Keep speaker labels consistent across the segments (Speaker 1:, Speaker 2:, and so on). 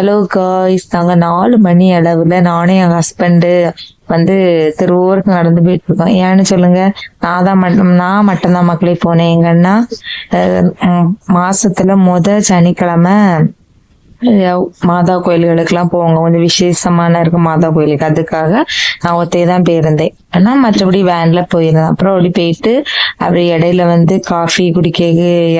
Speaker 1: Hello guys நாங்கள் நாலு மணி அளவுல நானே என் ஹஸ்பண்டு வந்து திருவூருக்கு நடந்து போயிட்டு இருக்கோம் ஏன்னு சொல்லுங்க? நான் தான் மட்டும் நான் மட்டும்தான் மக்களே போனேன். எங்கன்னா அஹ், மாசத்துல முத சனிக்கிழமை மாதா கோயில்களுக்கெல்லாம் போவாங்க. கொஞ்சம் விசேஷமான இருக்கும் மாதா கோயிலுக்கு. அதுக்காக நான் ஒத்தையே தான் போயிருந்தேன். ஆனால் மற்றபடி வேன்ல போயிருந்தேன். அப்புறம் அப்படி போயிட்டு அப்படி இடையில வந்து காஃபி குடிக்க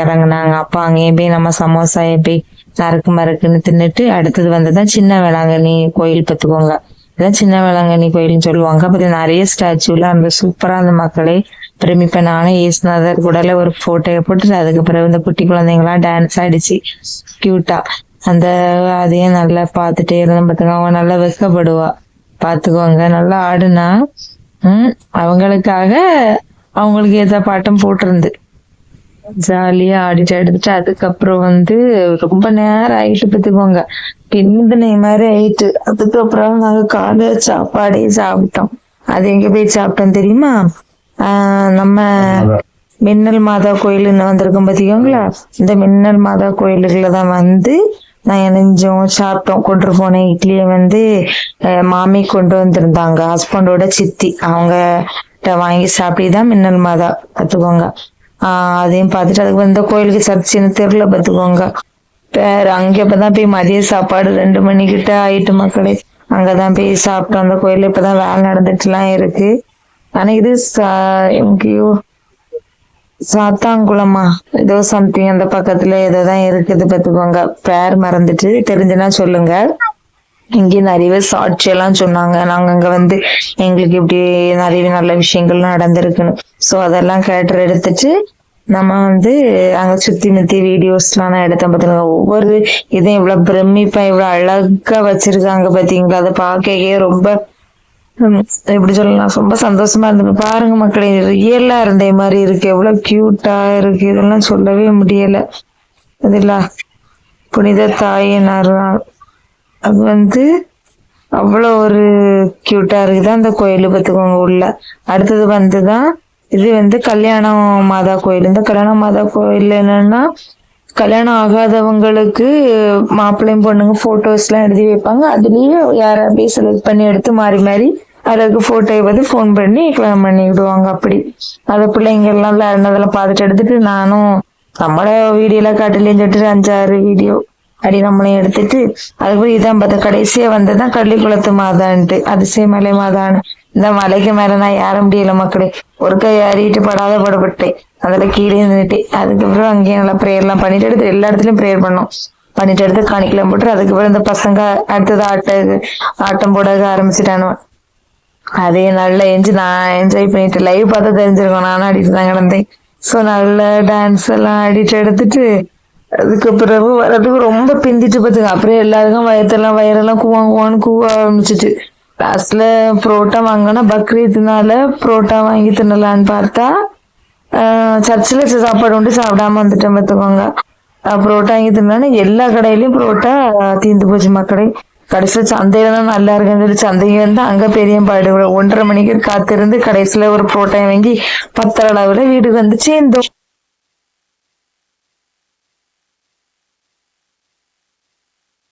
Speaker 1: இறங்குனாங்க. அப்பா அங்கேயும் போய் நம்ம சமோசா போய் நறுக்கு மறுக்குன்னு தின்னுட்டு அடுத்தது வந்து தான் சின்ன வேளாங்கண்ணி கோயில் பத்துக்கோங்க இதான் சின்ன வேளாங்கண்ணி கோயில்னு சொல்லுவாங்க. அப்போ நிறைய ஸ்டாச்சுலாம் அந்த சூப்பரா அந்த மக்களே பிரமிப்ப நானும் ஏசுநாதர் கூடல ஒரு போட்டோயை போட்டு அதுக்கு பிறகு இந்த குட்டி குழந்தைங்களாம் டான்ஸ் ஆடிச்சு. கியூட்டா அந்த அதையும் நல்லா பார்த்துட்டே இருந்தேன் பார்த்துக்கோங்க அவங்க நல்லா வெக்கப்படுவா பார்த்துக்கோங்க நல்லா ஆடுனா ம் அவங்களுக்காக அவங்களுக்கு ஏதா பாட்டம் போட்டிருந்து. ஜாலியா ஆடிட்டு எடுத்துட்டு அதுக்கப்புறம் வந்து ரொம்ப நேரம் ஆயிட்டு பார்த்துக்கோங்க. பின்னுதுனை மாதிரி ஆயிட்டு அதுக்கப்புறம் நாங்க காலை சாப்பாடே சாப்பிட்டோம். அது எங்க போய் சாப்பிட்டோம் தெரியுமா? ஆஹ் நம்ம மின்னல் மாதா கோயிலுன்னு வந்திருக்கோம் பாத்தீங்களா? இந்த மின்னல் மாதா கோயிலுக்குள்ள தான் வந்து நான் இணைஞ்சோம் சாப்பிட்டோம் கொண்டு போனேன். இட்லியை வந்து மாமி கொண்டு வந்திருந்தாங்க. ஹஸ்பண்டோட சித்தி. அவங்க வாங்கி சாப்பிட்டுதான் மின்னல் மாதா பார்த்துக்கோங்க. ஆஹ் அதையும் பார்த்துட்டு அதுக்கு வந்து கோயிலுக்கு சர்ச்சின்னு தெருல பார்த்துக்கோங்க. வேற அங்க இப்பதான் போய் மதிய சாப்பாடு ரெண்டு மணிக்கிட்ட ஆயிட்டு மக்களே. அங்கதான் போய் சாப்பிட்டோம். அந்த கோயில்ல இப்பதான் வேலை நடந்துட்டுலாம் இருக்கு. ஆனா இது சாத்தாங்குளமா? ஏதோ சம்திங் அந்த பக்கத்துல ஏதோ தான் இருக்குது பார்த்துக்கோங்க. பேர் மறந்துட்டு தெரிஞ்சுனா சொல்லுங்க. இங்கே நிறைய சாட்சி எல்லாம் சொன்னாங்க. நாங்க அங்க வந்து எங்களுக்கு இப்படி நிறைய நல்ல விஷயங்கள் நடந்திருக்குன்னு. சோ அதெல்லாம் கேட்டு எடுத்துட்டு நம்ம வந்து அங்க சுத்தி முத்தி வீடியோஸ்லாம் நான் எடுத்தேன் பாத்தீங்களா ஒவ்வொரு இதையும் இவ்வளவு பிரமிப்பா இவ்வளவு அழகா வச்சிருக்காங்க பாத்தீங்களா அதை பார்க்கவே ரொம்ப எப்படி சொல்லலாம். ரொம்ப சந்தோஷமா இருந்தது. பாருங்க மக்களே ரியலா இருந்தே மாதிரி இருக்கு. எவ்வளவு கியூட்டா இருக்கு. இதெல்லாம் சொல்லவே முடியல. அதுல புனித தாயின் அருள் அது வந்து அவ்வளோ ஒரு கியூட்டா இருக்குது? அந்த கோயில் பார்த்துக்கோங்க உள்ள. அடுத்தது வந்துதான் இது வந்து கல்யாணம் மாதா கோயில். இந்த கல்யாண மாதா கோயில் என்னன்னா கல்யாணம் ஆகாதவங்களுக்கு மாப்பிள்ளையும் பொண்ணுங்க போட்டோஸ் எல்லாம் எழுதி வைப்பாங்க. அதுலேயே யாரை அப்படியே செலக்ட் பண்ணி எடுத்து மாறி மாறி அதுக்கு போட்டோ வந்து ஃபோன் பண்ணி கிளம்ப பண்ணி விடுவாங்க அப்படி. அது பிள்ளைங்க எல்லாம் விளையாடுனதெல்லாம் பார்த்துட்டு எடுத்துட்டு நானும் நம்மள வீடியோல காட்டுலேயும் சொல்லிட்டு அஞ்சாறு வீடியோ அடி நம்மளையும் எடுத்துட்டு அதுக்கப்புறம் இதான் பார்த்தா கடைசியா வந்ததுதான் கள்ளிக்குளத்து மாதான்ட்டு. அதிசயமலை மாதான்னு இந்த மலைக்கு மேல நான் ஏற முடியல மக்களே. ஒரு கை ஏறிட்டு படாத படப்பட்டேன். அதுல கீழே நின்றுட்டேன் அதுக்கப்புறம் அங்கேயும் நல்லா ப்ரேயர் எல்லாம் பண்ணிட்டு எடுத்து எல்லா இடத்துலயும் ப்ரேயர் பண்ணோம். பண்ணிட்டு எடுத்து காணிக்கலாம் போட்டு அதுக்கப்புறம் இந்த பசங்க அடுத்தது ஆட்ட ஆட்டம் போட ஆரம்பிச்சிட்டானு அதே நல்லா எஞ்சி நான் என்ஜாய் பண்ணிட்டு லைவ் பார்த்தா தெரிஞ்சிருக்கோம். நானும் ஆடிட்டு தான் கிடந்தேன். ஸோ நல்ல டான்ஸ் எல்லாம் ஆடிட்டு எடுத்துட்டு அதுக்கு பிறகு வர்றதுக்கு ரொம்ப பிந்திட்டு பார்த்துங்க அப்புறம் எல்லாருக்கும் வயத்தெல்லாம் வயிறெல்லாம் கூவாங்க கூவான்னு கூவ ஆரம்பிச்சிட்டு. லாஸ்ட்ல புரோட்டா வாங்கினா பக்ரீத்னால புரோட்டா வாங்கி தின்னலான்னு பார்த்தா சர்ச்சில் சாப்பாடு உண்டு சாப்பிடாம வந்துட்டேன் பார்த்துக்கோங்க புரோட்டா வாங்கி தின்னாலும் எல்லா கடையிலயும் புரோட்டா தீந்து போச்சு மக்களே. கடைசியில் சந்தையில தான் நல்லா இருக்குன்னு சொல்லி சந்தைக்கு வந்து அங்க பெரியம்பாடு ஒன்றரை மணிக்கு காத்திருந்து கடைசியில ஒரு புரோட்டா வாங்கி பத்தரை அளவுல வீடு வந்து சேர்ந்தோம்